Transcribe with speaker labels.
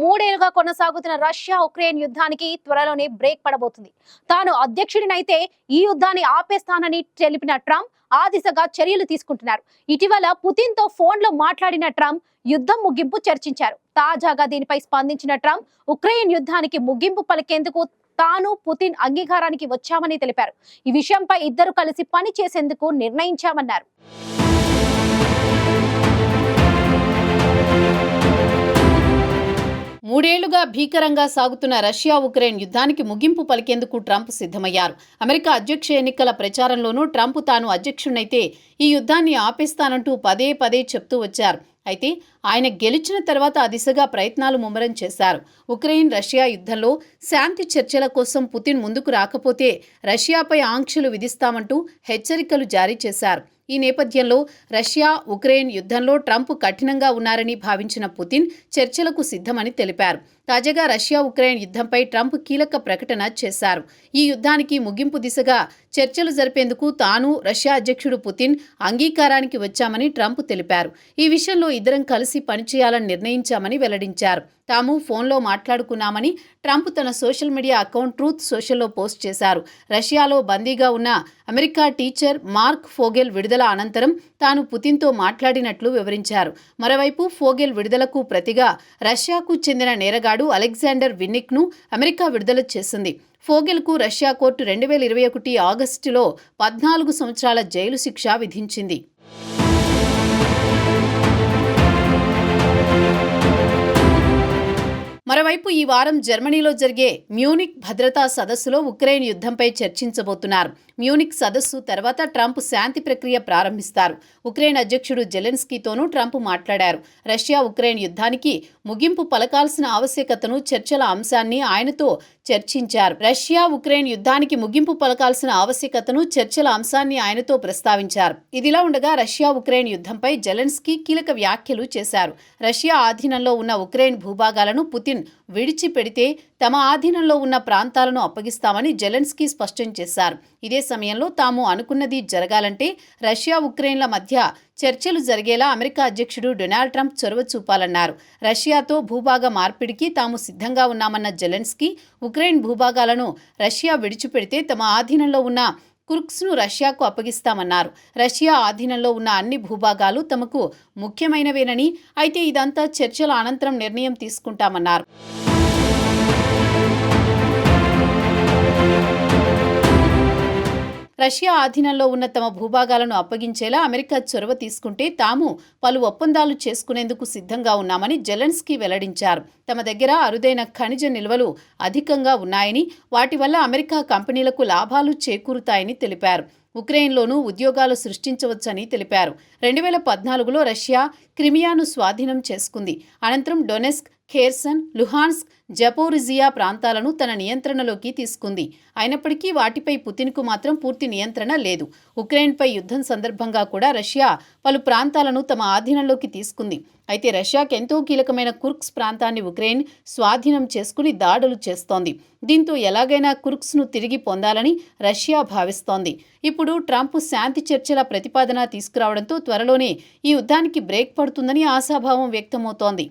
Speaker 1: మూడేళ్ళుగా కొనసాగుతున్న Russia Ukraine యుద్ధానికి త్వరలోనే బ్రేక్ పడబోతుంది. తాను అధ్యక్షుడినైతే ఈ యుద్ధాన్ని ఆపేస్తానని తెలిపిన ట్రంప్ ఆ దిశగా చర్యలు తీసుకుంటున్నారు. ఇటీవల పుతిన్తో ఫోన్లో మాట్లాడిన ట్రంప్ యుద్ధం ముగింపు చర్చించారు. తాజాగా దీనిపై స్పందించిన ట్రంప్ ఉక్రెయిన్ యుద్ధానికి ముగింపు పలికేందుకు తాను పుతిన్ అంగీకారానికి వచ్చామని తెలిపారు. ఈ విషయంపై ఇద్దరు కలిసి పని చేసేందుకు నిర్ణయించామన్నారు.
Speaker 2: మూడేళ్ళుగా భీకరంగా సాగుతున్న రష్యా ఉక్రెయిన్ యుద్ధానికి ముగింపు పలికేందుకు ట్రంప్ సిద్ధమయ్యారు. అమెరికా అధ్యక్ష ఎన్నికల ప్రచారంలోనూ ట్రంప్ తాను అధ్యక్షుడైతే ఈ యుద్ధాన్ని ఆపేస్తానంటూ పదే పదే చెప్తూ వచ్చారు. అయితే ఆయన గెలిచిన తర్వాత ఆ దిశగా ప్రయత్నాలు ముమ్మరం చేశారు. ఉక్రెయిన్ రష్యా యుద్ధంలో శాంతి చర్చల కోసం పుతిన్ ముందుకు రాకపోతే రష్యాపై ఆంక్షలు విధిస్తామంటూ హెచ్చరికలు జారీ చేశారు. ఈ నేపథ్యంలో రష్యా ఉక్రెయిన్ యుద్ధంలో ట్రంప్ కఠినంగా ఉన్నారని భావించిన పుతిన్ చర్చలకు సిద్ధమని తెలిపారు. తాజాగా రష్యా ఉక్రెయిన్ యుద్ధంపై ట్రంప్ కీలక ప్రకటన చేశారు. ఈ యుద్ధానికి ముగింపు దిశగా చర్చలు జరిపేందుకు తాను రష్యా అధ్యక్షుడు పుతిన్ అంగీకారానికి వచ్చామని ట్రంప్ తెలిపారు. ఈ విషయంలో ఇద్దరం కలిసి పనిచేయాలని నిర్ణయించామని వెల్లడించారు. తాము ఫోన్లో మాట్లాడుకున్నామని ట్రంప్ తన సోషల్ మీడియా అకౌంట్ ట్రూత్ సోషల్లో పోస్ట్ చేశారు. రష్యాలో బందీగా ఉన్న అమెరికా టీచర్ మార్క్ ఫోగెల్ విడుదల అనంతరం తాను పుతిన్తో మాట్లాడినట్లు వివరించారు. మరోవైపు ఫోగెల్ విడుదలకు ప్రతిగా రష్యాకు చెందిన నేరగాడు అలెగ్జాండర్ విన్నిక్ను అమెరికా విడుదల చేసింది. ఫోగెల్కు రష్యా కోర్టు రెండు వేల ఇరవై ఒకటి ఆగస్టులో పద్నాలుగు సంవత్సరాల జైలు శిక్ష విధించింది. మరోవైపు ఈ వారం జర్మనీలో జరిగే మ్యూనిక్ భద్రతా సదస్సులో ఉక్రెయిన్ యుద్ధంపై చర్చించబోతున్నారు. మ్యూనిక్ సదస్సు తర్వాత ట్రంప్ శాంతి ప్రక్రియ ప్రారంభిస్తారు. ఉక్రెయిన్ అధ్యక్షుడు జెలెన్స్కీతోనూ ట్రంప్ మాట్లాడారు. రష్యా ఉక్రెయిన్ యుద్ధానికి ముగింపు పలకాల్సిన ఆవశ్యకతను చర్చల అంశాన్ని ఆయనతో చర్చించారు. రష్యా ఉక్రెయిన్ యుద్ధానికి ముగింపు పలకాల్సిన ఆవశ్యకతను చర్చల అంశాన్ని ఆయనతో ప్రస్తావించారు. ఇదిలా ఉండగా రష్యా ఉక్రెయిన్ యుద్ధంపై జెలెన్స్కీ కీలక వ్యాఖ్యలు చేశారు. రష్యా ఆధీనంలో ఉన్న ఉక్రెయిన్ భూభాగాలను పుతిన్ విడిచిపెడితే తమ ఆధీనంలో ఉన్న ప్రాంతాలను అప్పగిస్తామని జెలెన్స్కీ స్పష్టం చేశారు. ఇదే సమయంలో తాము అనుకున్నది జరగాలంటే రష్యా ఉక్రెయిన్ల మధ్య చర్చలు జరిగేలా అమెరికా అధ్యక్షుడు డొనాల్డ్ ట్రంప్ చొరవ చూపాలన్నారు. రష్యాతో భూభాగ మార్పిడికి తాము సిద్ధంగా ఉన్నామన్న జెలెన్స్కీ ఉక్రెయిన్ భూభాగాలను రష్యా విడిచిపెడితే తమ ఆధీనంలో ఉన్న కుర్క్స్ను రష్యాకు అప్పగిస్తామన్నారు. రష్యా ఆధీనంలో ఉన్న అన్ని భూభాగాలు తమకు ముఖ్యమైనవేనని అయితే ఇదంతా చర్చల అనంతరం నిర్ణయం తీసుకుంటామన్నారు. రష్యా ఆధీనంలో ఉన్న తమ భూభాగాలను అప్పగించేలా అమెరికా చొరవ తీసుకుంటే తాము పలు ఒప్పందాలు చేసుకునేందుకు సిద్ధంగా ఉన్నామని జెలెన్స్కీ వెల్లడించారు. తమ దగ్గర అరుదైన ఖనిజ నిల్వలు అధికంగా ఉన్నాయని వాటి వల్ల అమెరికా కంపెనీలకు లాభాలు చేకూరుతాయని తెలిపారు. ఉక్రెయిన్లోనూ ఉద్యోగాలు సృష్టించవచ్చని తెలిపారు. రెండు వేల పద్నాలుగులో రష్యా క్రిమియాను స్వాధీనం చేసుకుంది. అనంతరం డొనెస్క్ ఖేర్సన్ లుహాన్స్క్ జపోరిజియా ప్రాంతాలను తన నియంత్రణలోకి తీసుకుంది. అయినప్పటికీ వాటిపై పుతిన్కు మాత్రం పూర్తి నియంత్రణ లేదు. ఉక్రెయిన్పై యుద్ధం సందర్భంగా కూడా రష్యా పలు ప్రాంతాలను తమ ఆధీనంలోకి తీసుకుంది. అయితే రష్యాకు ఎంతో కీలకమైన కుర్క్స్ ప్రాంతాన్ని ఉక్రెయిన్ స్వాధీనం చేసుకుని దాడులు చేస్తోంది. దీంతో ఎలాగైనా కుర్క్స్ను తిరిగి పొందాలని రష్యా భావిస్తోంది. ఇప్పుడు ట్రంప్ శాంతి చర్చల ప్రతిపాదన తీసుకురావడంతో త్వరలోనే ఈ యుద్ధానికి బ్రేక్ పడుతుందని ఆశాభావం వ్యక్తమవుతోంది.